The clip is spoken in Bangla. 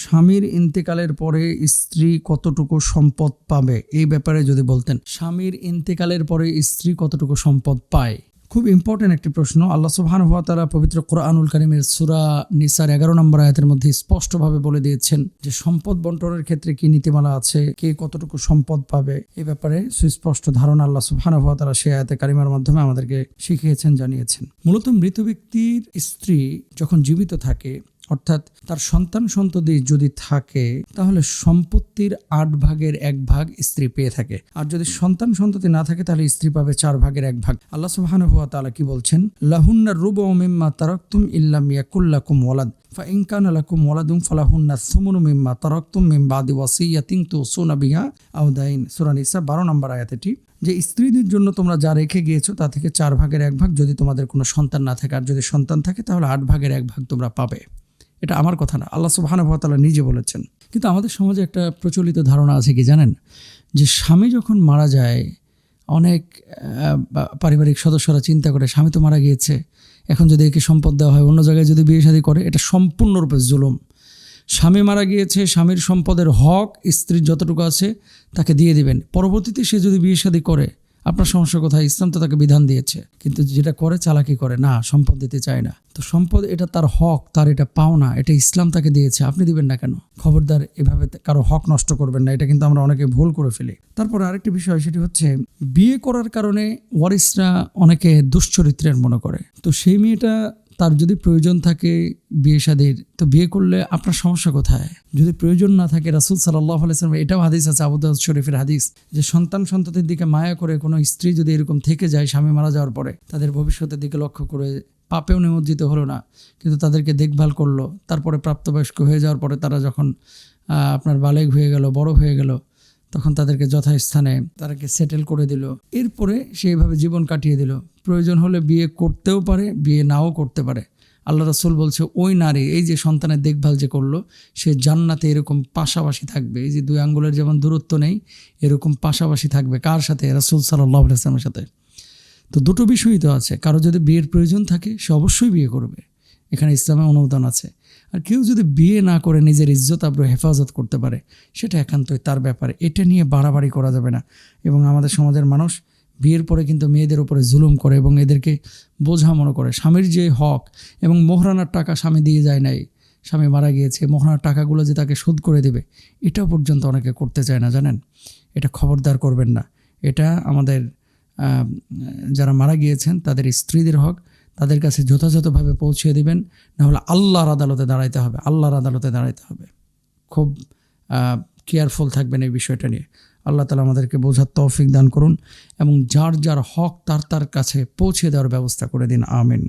স্বামীর ইন্তেকালের পরে স্ত্রী কতটুকু সম্পদ পাবে? এই ব্যাপারে যদি বলতেন। স্বামীর ইন্তেকালের পরে স্ত্রী কতটুকু সম্পদ পায়? খুব ইম্পর্টেন্ট একটি প্রশ্ন। আল্লাহ সুবহান হাত তারা পবিত্র কোরআনুল করিমের সুরা নিসার এগারো নম্বর আয়াতের মধ্যে স্পষ্টভাবে বলে দিয়েছেন যে, সম্পদ বন্টনের ক্ষেত্রে কি নীতিমালা আছে? কে কতটুকু সম্পদ পাবে? এ ব্যাপারে সুস্পষ্ট ধারণা আল্লাহ সুবহান হাত তারা সে আয়াতে কারিমার মাধ্যমে আমাদেরকে শিখিয়েছেন, জানিয়েছেন। মূলত মৃত ব্যক্তির স্ত্রী যখন জীবিত থাকে অর্থাৎ তার সন্তান সন্ততি যদি থাকে, তাহলে সম্পত্তির আট ভাগের এক ভাগ স্ত্রী পেয়ে থাকে। আর যদি সন্তান সন্ততি না থাকে, তাহলে স্ত্রী পাবে চার ভাগের এক ভাগ। আল্লাহ সুবাহান হুয়া তালা কি বলছেন? লাহুন্না রুব মিম্মা তারকতুম ইল্লাম ইয়াকুল্লাকুম ওয়ালাদ। ফা ইনকান লাকুম ওয়ালাদুম ফালাহুন্না সুমনু মিম্মা তারকতুম মিম বাদি ওয়াসিয়াতিং তু সুনাবিহা আউদাইন বারো নম্বর আয়াতটি যে স্ত্রীদের জন্য তোমরা যা রেখে গিয়েছো, তা থেকে চার ভাগের এক ভাগ যদি তোমাদের কোনো সন্তান না থাকে। আর যদি সন্তান থাকে, তাহলে আট ভাগের এক ভাগ তোমরা পাবে। এটা আমার কথা না, আল্লাহ সুবাহানুভাতালা নিজে বলেছেন। কিন্তু আমাদের সমাজে একটা প্রচলিত ধারণা আছে কি জানেন? যে স্বামী যখন মারা যায়, অনেক পারিবারিক সদস্যরা চিন্তা করে, স্বামী তো মারা গিয়েছে, এখন যদি একে সম্পদ দেওয়া হয়, অন্য জায়গায় যদি বিয়ে শাদী করে, এটা সম্পূর্ণরূপে জুলুম। স্বামী মারা গিয়েছে, স্বামীর সম্পদের হক স্ত্রীর যতটুকু আছে, তাকে দিয়ে দিবেন। পরবর্তীতে সে যদি বিয়ে শাদী করে আপনার সমস্যা কোথায় ইসলাম তো তাকে বিধান দিয়েছে, কিন্তু যেটা করে চালাকি করে, না, সম্পদ দিতে চায় না। তো সম্পদ এটা তার হক, তার এটা পাওনা, এটা ইসলাম তাকে দিয়েছে, আপনি দিবেন না কেন? খবরদার এভাবে কারও হক নষ্ট করবেন না, এটা কিন্তু আমরা অনেকে ভুল করে ফেলি। তারপর আরেকটি বিষয়, সেটি হচ্ছে, বিয়ে করার কারণে ওয়ারিসরা অনেকে দুশ্চরিত্রের মনে করে। তো সেই মেয়েটা তার যদি প্রয়োজন থাকে বিয়ে শাদীর তো বিয়ে করলে আপনার সমস্যা কোথায়? যদি প্রয়োজন না থাকে রাসুল সাল্লাহ আলাইসলাম এটাও হাদিস আছে, আবু দাউদ শরীফের হাদিস, যে সন্তান সন্ততির দিকে মায়া করে কোনো স্ত্রী যদি এরকম থেকে যায়, স্বামী মারা যাওয়ার পরে, তাদের ভবিষ্যতের দিকে লক্ষ্য করে পাপেও নিমজ্জিত হলো না, কিন্তু তাদেরকে দেখভাল করল, তারপরে প্রাপ্তবয়স্ক হয়ে যাওয়ার পরে তারা যখন আপনার বালেগ হয়ে গেল, বড় হয়ে গেল তখন তাদেরকে যথাস্থানে তাদেরকে সেটেল করে দিল। এরপরে সেইভাবে জীবন কাটিয়ে দিল। প্রয়োজন হলে বিয়ে করতেও পারে, বিয়ে নাও করতে পারে। আল্লাহ রাসুল বলছে, ওই নারী, এই যে সন্তানের দেখভাল যে করল, সে জান্নাতে এরকম পাশাপাশি থাকবে। এই যে দুই আঙ্গুলের যেমন দূরত্ব নেই, এরকম পাশাপাশি থাকবে। কার সাথে? রসুল সাল্লাহ ইসলামের সাথে। তো দুটো বিষয়ই তো আছে। কারও যদি বিয়ের প্রয়োজন থাকে, সে অবশ্যই বিয়ে করবে। এখানে ইসলামের অনুমোদন আছে। আর কেউ যদি বিয়ে না করে নিজের ইজ্জত আব্রু হেফাজত করতে পারে, সেটা একান্তই তার ব্যাপারে। এটা নিয়ে বাড়াবাড়ি করা যাবে না। এবং আমাদের সমাজের মানুষ বিয়ের পরে কিন্তু মেয়েদের উপরে জুলুম করে এবং এদেরকে বোঝা মনে করে, স্বামীর যে হক এবং মোহরানার টাকা স্বামী দিয়ে যায় নাই, স্বামী মারা গিয়েছে, মোহরানার টাকাগুলো যে তাকে শোধ করে দেবে, এটাও পর্যন্ত অনেকে করতে চায় না, জানেন? এটা খবরদার করবেন না। এটা আমাদের যারা মারা গিয়েছেন, তাদের স্ত্রীদের হক তাদের কাছে যথাযথভাবে পৌঁছে দেবেন, নাহলে আল্লাহর আদালতে দাঁড়াইতে হবে, আল্লাহর আদালতে দাঁড়াইতে হবে। খুব কেয়ারফুল থাকবেন এই বিষয়টা নিয়ে। আল্লাহ তালা আমাদেরকে বোঝার তৌফিক দান করুন এবং যার যার হক তার তার কাছে পৌঁছে দেওয়ার ব্যবস্থা করে দিন, আমিন।